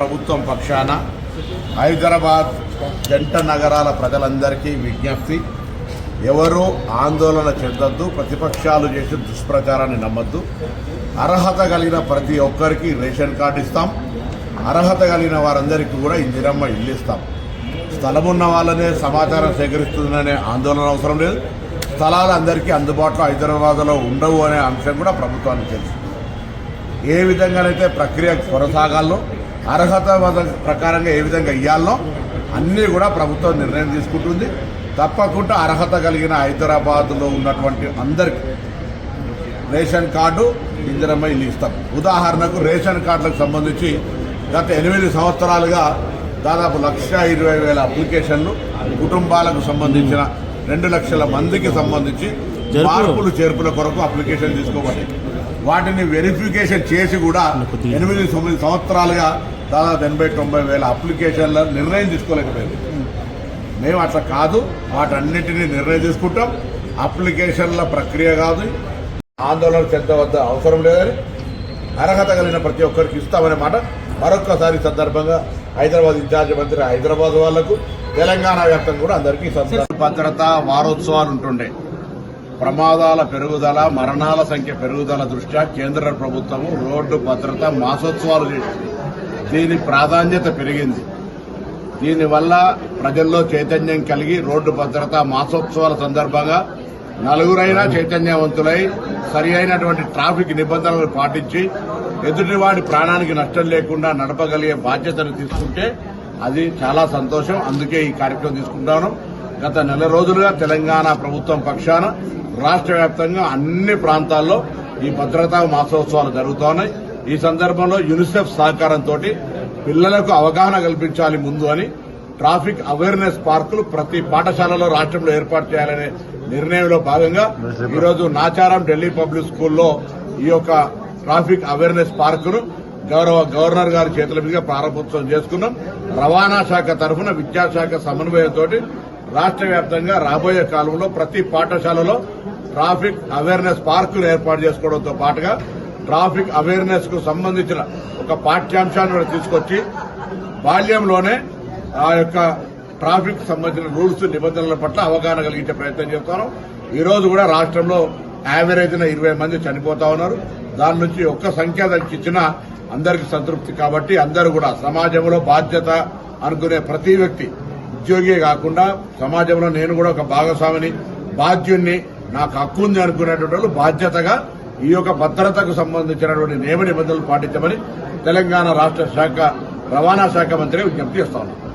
ప్రభుత్వం పక్షాన హైదరాబాద్ జంట నగరాల ప్రజలందరికీ విజ్ఞప్తి ఎవరూ ఆందోళన చెందొద్దు ప్రతిపక్షాలు చేసే దుష్ప్రచారాన్ని నమ్మద్దు. అర్హత కలిగిన ప్రతి ఒక్కరికి రేషన్ కార్డు ఇస్తాం. అర్హత కలిగిన వారందరికీ కూడా ఇందిరమ్మ ఇల్లు ఇస్తాం. స్థలం ఉన్న వాళ్ళనే సమాచారం సేకరిస్తుందనే ఆందోళన అవసరం లేదు. స్థలాలు అందరికీ అందుబాటులో హైదరాబాద్లో ఉండవు అనే అంశం కూడా ప్రభుత్వానికి తెలుసు. ఏ విధంగానైతే ప్రక్రియ కొనసాగాలో అర్హత ప్రకారంగా ఏ విధంగా ఇవ్వాలనో అన్నీ కూడా ప్రభుత్వం నిర్ణయం తీసుకుంటుంది. తప్పకుండా అర్హత కలిగిన హైదరాబాద్లో ఉన్నటువంటి అందరికి రేషన్ కార్డు ఇందిరమ్మ ఇల్లు ఇస్తాం. ఉదాహరణకు రేషన్ కార్డులకు సంబంధించి గత ఎనిమిది సంవత్సరాలుగా దాదాపు లక్ష ఇరవై వేల అప్లికేషన్లు కుటుంబాలకు సంబంధించిన రెండు లక్షల మందికి సంబంధించి మార్పులు చేర్పుల కొరకు అప్లికేషన్ తీసుకోవాలి వాటిని వెరిఫికేషన్ చేసి కూడా ఎనిమిది తొమ్మిది సంవత్సరాలుగా దాదాపు ఎనభై తొంభై వేల అప్లికేషన్ల నిర్ణయం తీసుకోలేకపోయింది. మేము అట్లా కాదు వాటన్నిటినీ నిర్ణయం తీసుకుంటాం. అప్లికేషన్ల ప్రక్రియ కాదు. ఆందోళన చెందవద్ద అవసరం లేదని అర్హత కలిగిన ప్రతి ఒక్కరికి ఇస్తామనే మాట. మరొక్కసారి సందర్భంగా హైదరాబాద్ ఇన్ఛార్జ్ మంత్రి హైదరాబాద్ వాళ్ళకు తెలంగాణ వ్యాప్తంగా కూడా అందరికీ భద్రత వారోత్సవాలు ఉంటుండే. ప్రమాదాల పెరుగుదల మరణాల సంఖ్య పెరుగుదల దృష్ట్యా కేంద్ర ప్రభుత్వం రోడ్డు భద్రత మాసోత్సవాలు చేసింది. దీని ప్రాధాన్యత పెరిగింది. దీనివల్ల ప్రజల్లో చైతన్యం కలిగి రోడ్డు భద్రత మాసోత్సవాల సందర్భంగా నలుగురైనా చైతన్యవంతులై సరి అయినటువంటి ట్రాఫిక్ నిబంధనలు పాటించి ఎదుటివాడి ప్రాణానికి నష్టం లేకుండా నడపగలిగే బాధ్యతను తీసుకుంటే అది చాలా సంతోషం. అందుకే ఈ కార్యక్రమం తీసుకుంటాను గత నెల రోజులుగా తెలంగాణ ప్రభుత్వం పక్షాన రాష్ట్ర వ్యాప్తంగా అన్ని ప్రాంతాల్లో ఈ భద్రతా మాసోత్సవాలు జరుగుతున్నాయి. ఈ సందర్భంలో యూనిసెఫ్ సహకారంతో పిల్లలకు అవగాహన కల్పించాలి ముందు అని ట్రాఫిక్ అవేర్నెస్ పార్కులు ప్రతి పాఠశాలలో రాష్ట్రంలో ఏర్పాటు చేయాలనే నిర్ణయంలో భాగంగా ఈరోజు నాచారం ఢిల్లీ పబ్లిక్ స్కూల్లో ఈ యొక్క ట్రాఫిక్ అవేర్నెస్ పార్కును గౌరవ గవర్నర్ గారి చేతుల మీదుగా ప్రారంభోత్సవం చేసుకున్నాం. రవాణా శాఖ తరఫున విద్యాశాఖ సమన్వయంతో రాష్ట్ర వ్యాప్తంగా రాబోయే కాలంలో ప్రతి పాఠశాలలో ట్రాఫిక్ అవేర్నెస్ పార్కులు ఏర్పాటు చేసుకోవడంతో పాటుగా ట్రాఫిక్ అవేర్నెస్కు సంబంధించిన ఒక పాఠ్యాంశాన్ని కూడా తీసుకొచ్చి బాల్యంలోనే ఆ యొక్క ట్రాఫిక్ సంబంధించిన రూల్స్ నిబంధనల పట్ల అవగాహన కలిగించే ప్రయత్నం చేస్తాను ఈ రోజు కూడా రాష్ట్రంలో యావరేజ్ ఇరవై మంది చనిపోతా ఉన్నారు. దాని నుంచి ఒక్క సంఖ్య దానికి ఇచ్చినా అందరికి సంతృప్తి కాబట్టి అందరూ కూడా సమాజంలో బాధ్యత అనుకునే ప్రతి వ్యక్తి ఉద్యోగి కాకుండా సమాజంలో నేను కూడా ఒక భాగస్వామిని బాధ్యుణ్ణి నాకు హక్కు ఉంది అనుకునేటువంటి వాళ్ళు బాధ్యతగా ఈ యొక్క భద్రతకు సంబంధించినటువంటి నియమ నిబంధనలు పాటించమని తెలంగాణ రాష్ట్ర శాఖ రవాణా శాఖ మంత్రి విజ్ఞప్తి చేస్తా